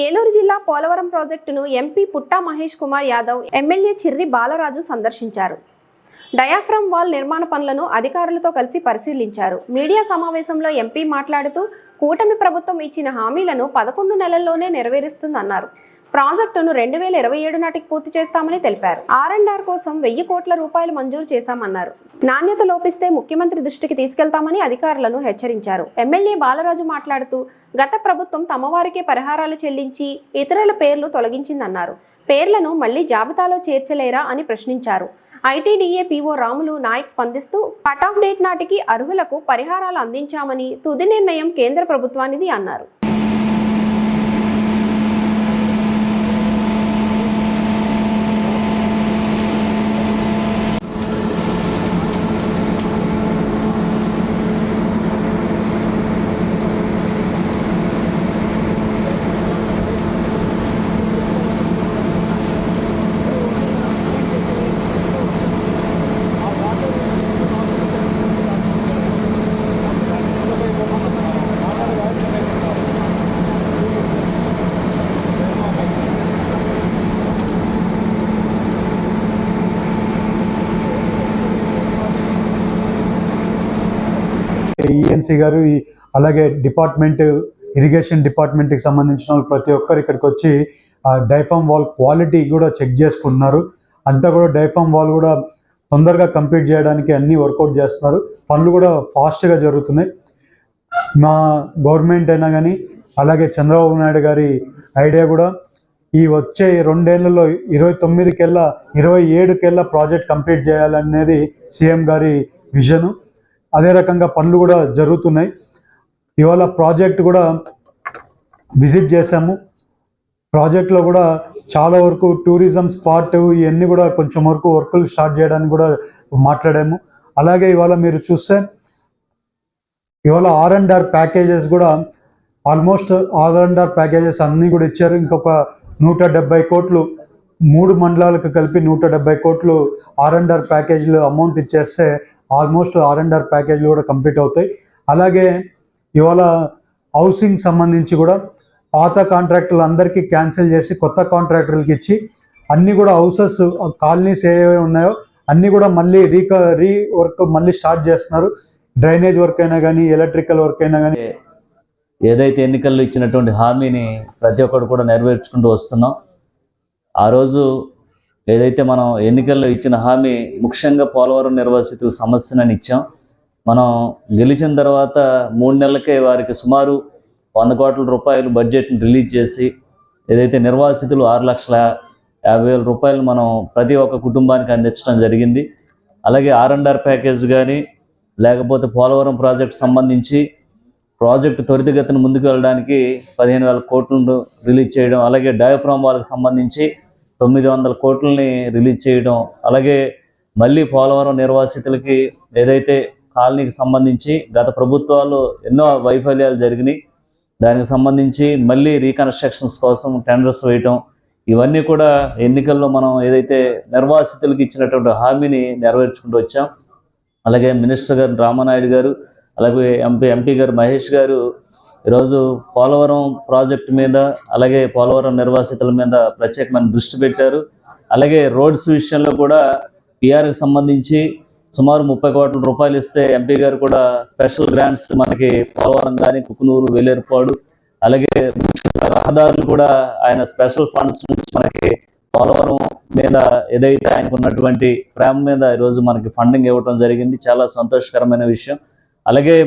ఏలూరు జిల్లా పోలవరం ప్రాజెక్టును MP Putta Mahesh Kumar Yadav MLA Chirri Balaraju సందర్శించారు. డయాఫ్రమ్ వాల్ నిర్మాణ పనులను అధికారులతో కలిసి పరిశీలించారు. మీడియా సమావేశంలో ఎంపీ మాట్లాడుతూ కూటమి ప్రభుత్వం ఇచ్చిన హామీలను పదకొండు నెలల్లోనే నెరవేరుస్తుందన్నారు. ప్రాజెక్టును రెండు వేల ఇరవై ఏడు నాటికి పూర్తి చేస్తామని తెలిపారు. ఆర్ అండ్ ఆర్ కోసం వెయ్యి కోట్ల రూపాయలు మంజూరు చేశామన్నారు. నాణ్యత లోపిస్తే ముఖ్యమంత్రి దృష్టికి తీసుకెళ్తామని అధికారులను హెచ్చరించారు. ఎమ్మెల్యే బాలరాజు మాట్లాడుతూ గత ప్రభుత్వం తమవారికే పరిహారాలు చెల్లించి ఇతరుల పేర్లు తొలగించిందన్నారు. పేర్లను మళ్ళీ జాబితాలో చేర్చలేరా అని ప్రశ్నించారు. ఐటీడీఏ పీఓ రాములు నాయక్ స్పందిస్తూ కట్ ఆఫ్ డేట్ నాటికి అర్హులకు పరిహారాలు అందించామని తుది నిర్ణయం కేంద్ర ప్రభుత్వానిది అన్నారు. ఈఎన్సీ గారు ఈ అలాగే డిపార్ట్మెంట్ ఇరిగేషన్ డిపార్ట్మెంట్కి సంబంధించిన వాళ్ళు ప్రతి ఒక్కరు ఇక్కడికి వచ్చి డైఫామ్ వాల్ క్వాలిటీ కూడా చెక్ చేసుకుంటున్నారు. అంతా కూడా డైఫామ్ వాల్ కూడా తొందరగా కంప్లీట్ చేయడానికి అన్ని వర్కౌట్ చేస్తున్నారు. పనులు కూడా ఫాస్ట్గా జరుగుతున్నాయి. మా గవర్నమెంట్ అయినా కానీ అలాగే చంద్రబాబు నాయుడు గారి ఐడియా కూడా ఈ వచ్చే రెండేళ్ళలో ఇరవై తొమ్మిదికెల్లా ఇరవై ఏడుకెల్లా ప్రాజెక్ట్ కంప్లీట్ చేయాలనేది సీఎం గారి విజను. అదే రకంగా పనులు కూడా జరుగుతున్నాయి. ఇవాళ ప్రాజెక్ట్ కూడా విజిట్ చేశాము. ప్రాజెక్ట్లో కూడా చాలా వరకు టూరిజం స్పాట్ ఇవన్నీ కూడా కొంచెం వరకు వర్కులు స్టార్ట్ చేయడానికి కూడా మాట్లాడాము. అలాగే ఇవాళ మీరు చూస్తే ఇవాళ ఆర్ అండ్ ఆర్ ప్యాకేజెస్ కూడా almost R and R packages అన్నీ కూడా ఇచ్చారు. ఇంకొక నూట డెబ్బై కోట్లు మూడు మండలాలకు కలిపి నూట డెబ్బై కోట్లు ఆర్ అండ్ ఆర్ ప్యాకేజీలు అమౌంట్ ఇచ్చేస్తే ఆల్మోస్ట్ ఆర్ అండ్ ఆర్ ప్యాకేజీలు కూడా కంప్లీట్ అవుతాయి. అలాగే ఇవాళ హౌసింగ్ సంబంధించి కూడా పాత కాంట్రాక్టులు అందరికీ క్యాన్సిల్ చేసి కొత్త కాంట్రాక్టర్లకి ఇచ్చి అన్నీ కూడా హౌసెస్ కాలనీస్ ఏవే ఉన్నాయో అన్నీ కూడా మళ్ళీ రీక రీ వర్క్ మళ్ళీ స్టార్ట్ చేస్తున్నారు. డ్రైనేజ్ వర్క్ అయినా కానీ ఎలక్ట్రికల్ వర్క్ అయినా కానీ. ఏదైతే ఎన్నికల్లో ఇచ్చినటువంటి హామీని ప్రతి ఒక్కరు కూడా నెరవేర్చుకుంటూ వస్తున్నాం. ఆ రోజు ఏదైతే మనం ఎన్నికల్లో ఇచ్చిన హామీ ముఖ్యంగా పోలవరం నిర్వాసితుల సమస్యనని ఇచ్చాం మనం గెలిచిన తర్వాత మూడు నెలలకే వారికి సుమారు వంద కోట్ల రూపాయలు బడ్జెట్ని రిలీజ్ చేసి ఏదైతే నిర్వాసితులు ఆరు లక్షల యాభై వేల రూపాయలు మనం ప్రతి ఒక్క కుటుంబానికి అందించడం జరిగింది. అలాగే ఆర్ అండ్ ఆర్ ప్యాకేజ్ కానీ లేకపోతే పోలవరం ప్రాజెక్ట్ సంబంధించి ప్రాజెక్టు త్వరితగతిన ముందుకు వెళ్ళడానికి పదిహేను వేల కోట్లను రిలీజ్ చేయడం అలాగే డయాఫ్రామ్ వాళ్ళకి సంబంధించి తొమ్మిది వందల కోట్లని రిలీజ్ చేయడం అలాగే మళ్ళీ పోలవరం నిర్వాసితులకి ఏదైతే కాలనీకి సంబంధించి గత ప్రభుత్వాలు ఎన్నో వైఫల్యాలు జరిగినాయి దానికి సంబంధించి మళ్ళీ రీకన్స్ట్రక్షన్స్ కోసం టెండర్స్ వేయటం ఇవన్నీ కూడా ఎన్నికల్లో మనం ఏదైతే నిర్వాసితులకు ఇచ్చినటువంటి హామీని నెరవేర్చుకుంటూ వచ్చాం. అలాగే మినిస్టర్ గారు రామానాయుడు గారు అలాగే ఎంపీ ఎంపీ గారు మహేష్ గారు ఈరోజు పోలవరం ప్రాజెక్ట్ మీద అలాగే పోలవరం నిర్వాసితుల మీద ప్రత్యేకమైన దృష్టి పెట్టారు. అలాగే రోడ్స్ విషయంలో కూడా పిఆర్కి సంబంధించి సుమారు ముప్పై కోట్ల రూపాయలు ఇస్తే ఎంపీ గారు కూడా స్పెషల్ గ్రాంట్స్ మనకి పోలవరం కానీ కుకునూరు వేలేరుపాడు అలాగే రహదారులు కూడా ఆయన స్పెషల్ ఫండ్స్ నుంచి మనకి పోలవరం మీద ఏదైతే ఆయనకు ఉన్నటువంటి ప్రేమ మీద ఈరోజు మనకి ఫండింగ్ ఇవ్వడం జరిగింది. చాలా సంతోషకరమైన విషయం. అలాగే